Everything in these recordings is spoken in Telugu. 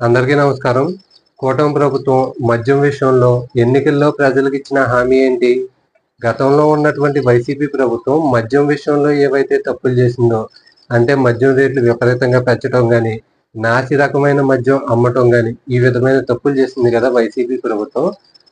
అందరికీ నమస్కారం. కూటమి ప్రభుత్వం మద్యం విషయంలో ఎన్నికల్లో ప్రజలకు ఇచ్చిన హామీ ఏంటి? గతంలో ఉన్నటువంటి వైసీపీ ప్రభుత్వం మద్యం విషయంలో ఏవైతే తప్పులు చేసిందో అంటే మద్యం రేట్లు విపరీతంగా పెంచడం కానీ నాసి రకమైన మద్యం అమ్మటం కానీ ఈ విధమైన తప్పులు చేసింది కదా వైసీపీ ప్రభుత్వం.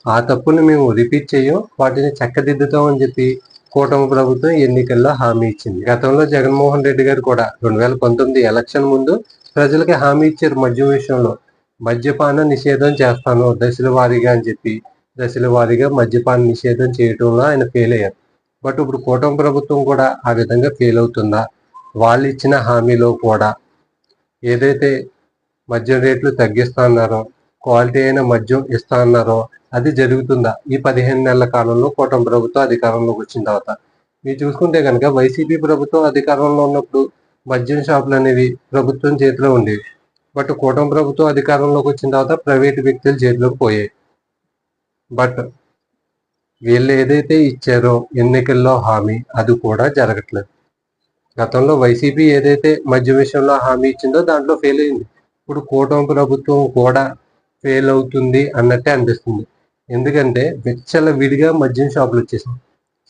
ఆ తప్పులు మేము రిపీట్ చేయం వాటిని చక్కదిద్దుతామని చెప్పి కూటమి ప్రభుత్వం ఎన్నికల్లో హామీ ఇచ్చింది. గతంలో జగన్మోహన్ రెడ్డి గారు కూడా రెండు వేల పంతొమ్మిది ఎలక్షన్ ముందు ప్రజలకి హామీ ఇచ్చారు మద్యం విషయంలో. మద్యపాన నిషేధం చేస్తాను దశల వారీగా అని చెప్పి దశల వారీగా మద్యపాన నిషేధం చేయటంలో ఆయన ఫెయిల్ అయ్యారు. బట్ ఇప్పుడు కూటమి ప్రభుత్వం కూడా ఆ విధంగా ఫెయిల్ అవుతుందా? వాళ్ళు ఇచ్చిన హామీలో కూడా ఏదైతే మద్యం రేట్లు తగ్గిస్తా అన్నారో క్వాలిటీ అయిన మద్యం ఇస్తా అన్నారో అది జరుగుతుందా? ఈ పదిహేను నెలల కాలంలో కూటమి ప్రభుత్వం అధికారంలోకి వచ్చిన తర్వాత. మీరు చూసుకుంటే కనుక వైసీపీ ప్రభుత్వం అధికారంలో ఉన్నప్పుడు మద్యం షాపులు అనేవి ప్రభుత్వం చేతిలో ఉండేవి. బట్ కూటమి ప్రభుత్వం అధికారంలోకి వచ్చిన తర్వాత ప్రైవేట్ వ్యక్తుల చేతిలోకి పోయాయి. బట్ వీళ్ళు ఏదైతే ఇచ్చారో ఎన్నికల్లో హామీ అది కూడా జరగట్లేదు. గతంలో వైసీపీ ఏదైతే మద్యం విషయంలో హామీ ఇచ్చిందో దాంట్లో ఫెయిల్ అయింది. ఇప్పుడు కూటమి ప్రభుత్వం కూడా ఫెయిల్ అవుతుంది అన్నట్టే అనిపిస్తుంది. ఎందుకంటే విచ్చల విడిగా మద్యం షాపులు వచ్చేసాయి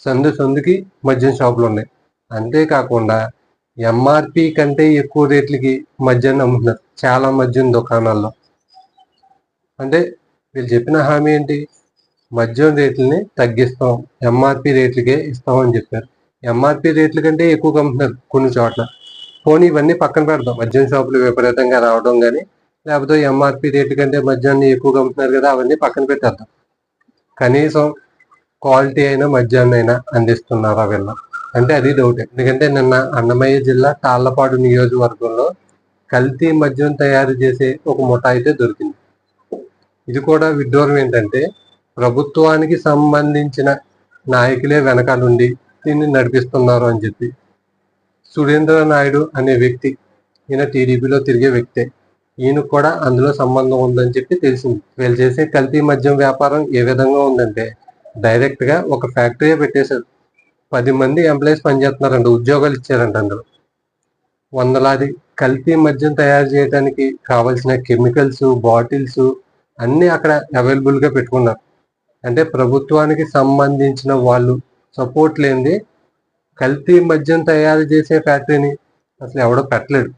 సందు సందుకి మద్యం షాపులు ఉన్నాయి. అంతేకాకుండా ఎంఆర్పి కంటే ఎక్కువ రేట్లకి మద్యాన్ని అమ్ముతున్నారు. చాలా మద్యం దుకాణాల్లో. అంటే వీళ్ళు చెప్పిన హామీ ఏంటి? మద్యం రేట్లని తగ్గిస్తాం. ఎంఆర్పి రేట్లకే ఇస్తామని చెప్పారు. ఎంఆర్పి రేట్ల కంటే ఎక్కువ అమ్ముతున్నారు కొన్ని చోట్ల. పోనీ ఇవన్నీ పక్కన పెడదాం. మద్యం షాపులు విపరీతంగా రావడం కానీ లేకపోతే ఎంఆర్పి రేట్ కంటే మద్యాన్ని ఎక్కువగా అమ్ముతున్నారు కదా అవన్నీ పక్కన పెట్టేద్దాం. కనీసం క్వాలిటీ అయినా మద్యాన్ని అయినా అందిస్తున్నారా వీళ్ళ? అంటే అది డౌట్ ఎందుకంటే నిన్న అన్నమయ్య జిల్లా తాళ్ళపాడు నియోజకవర్గంలో కల్తీ మద్యం తయారు చేసే ఒక ముఠ అయితే దొరికింది. ఇది కూడా విడ్డూరం ఏంటంటే ప్రభుత్వానికి సంబంధించిన నాయకులే వెనకాలండి దీన్ని నడిపిస్తున్నారు అని చెప్పి సురేంద్ర నాయుడు అనే వ్యక్తి ఈయన టీడీపీలో తిరిగే వ్యక్తే ఈయన కూడా అందులో సంబంధం ఉందని చెప్పి తెలిసింది. వీళ్ళు చేసే కల్తీ మద్యం వ్యాపారం ఏ విధంగా ఉందంటే డైరెక్ట్గా ఒక ఫ్యాక్టరీ పెట్టేశారు. పది మంది ఎంప్లాయీస్ పనిచేస్తున్నారండి ఉద్యోగాలు ఇచ్చారంట అందులో. వందలాది కల్తీ మద్యం తయారు చేయడానికి కావలసిన కెమికల్స్ బాటిల్స్ అన్నీ అక్కడ అవైలబుల్గా పెట్టుకున్నారు. అంటే ప్రభుత్వానికి సంబంధించిన వాళ్ళు సపోర్ట్ లేనిది కల్తీ మద్యం తయారు చేసే ఫ్యాక్టరీని అసలు ఎవడో పెట్టలేడు.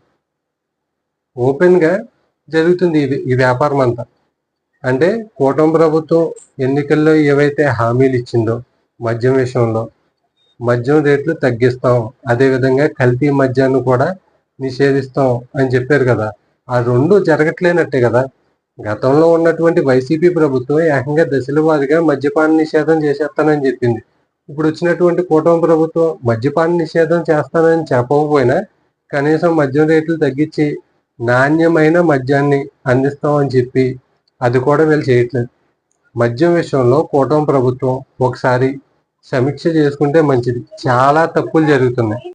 ఓపెన్గా జరుగుతుంది ఇది ఈ వ్యాపారం అంతా. అంటే కూటమి ప్రభుత్వం ఎన్నికల్లో ఏవైతే హామీలు ఇచ్చిందో మద్యం విషయంలో మద్యం రేట్లు తగ్గిస్తాం. అదేవిధంగా కల్తీ మద్యాన్ని కూడా నిషేధిస్తాం అని చెప్పారు కదా. ఆ రెండు జరగట్లేనట్టే కదా. గతంలో ఉన్నటువంటి వైసీపీ ప్రభుత్వం ఏకంగా దశల వారిగా మద్యపాన నిషేధం చేసేస్తానని చెప్పింది. ఇప్పుడు వచ్చినటువంటి కూటమి ప్రభుత్వం మద్యపాన నిషేధం చేస్తానని చెప్పకపోయినా కనీసం మద్యం రేట్లు తగ్గించి నాణ్యమైన మద్యాన్ని అందిస్తామని చెప్పి అది కూడా వీళ్ళు చేయట్లేదు. మద్యం విషయంలో కూటమి ప్రభుత్వం ఒకసారి సమీక్ష చేసుకుంటే మంచిది. చాలా తప్పులు జరుగుతున్నాయి.